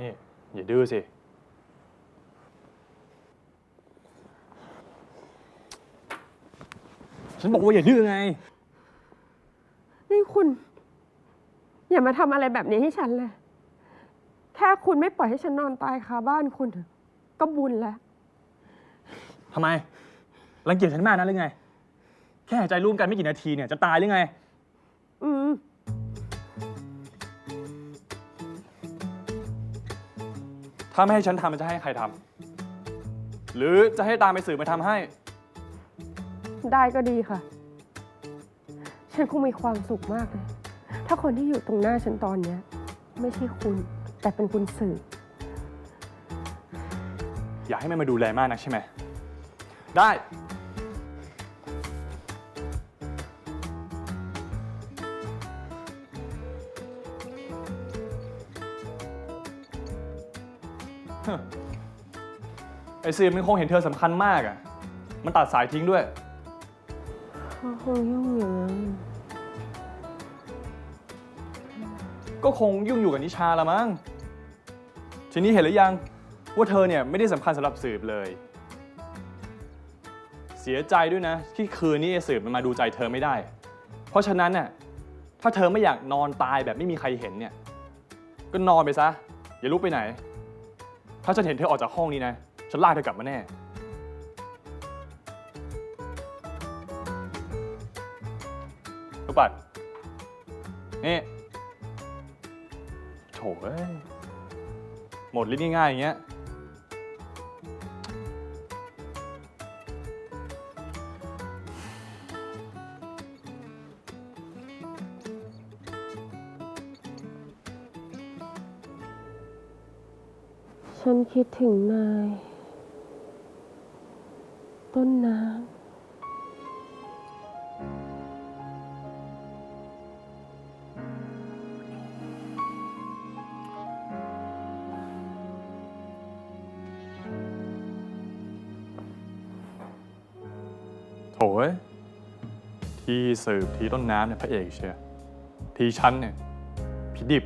นี่ อย่าดื้อสิ ฉันบอกว่าอย่าดื้อไง นี่คุณ อย่ามาทำอะไรแบบนี้ให้ฉันเลย แค่คุณไม่ปล่อยให้ฉันนอนตายคาบ้านคุณ ก็บุญแล้ว ทำไม รังเกียจฉันมากนะหรือไง แค่หายใจร่วมกันไม่กี่นาทีเนี่ยจะตายหรือไง อืม ถ้าไม่ให้ฉันทำมันจะให้ใครทำหรือจะให้ตามไปสื่อมาทำให้ ได้ก็ดีค่ะ ฉันคงมีความสุขมากเลย ถ้าคนที่อยู่ตรงหน้าฉันตอนเนี้ย ไม่ใช่คุณ แต่เป็นคุณสื่อ อยากให้มันมาดูแลมากนักใช่ไหม ได้ ไอซีมันคงเห็นเธอสำคัญมากอะ มันตัดสายทิ้งด้วย เขาคงยุ่งอย่างนั้นก็คงยุ่งอยู่กับนิชาละมั้ง ทีนี้เห็นหรือยัง ว่าเธอเนี่ยไม่ได้สำคัญสำหรับสืบเลย เสียใจด้วยนะ ที่คืนนี้ไอ้สืบมันมาดูใจเธอไม่ได้ เพราะฉะนั้นน่ะถ้าเธอไม่อยากนอนตายแบบไม่มีใครเห็นเนี่ย ก็นอนไปซะ อย่าลุกไปไหน ถ้าฉันเห็นเธอออกจากห้องนี้นะ ฉันลากเธอกลับมาแน่ ลูกปัด นี่ โถเอ้ย หมดลิ้นง่ายๆอย่างเงี้ย ฉันคิดถึงนาย ต้นน้ำโถเอ้ยที่สืบทีต้นน้ำเนี่ยพระเอกเชียทีฉันเนี่ยพิดิบ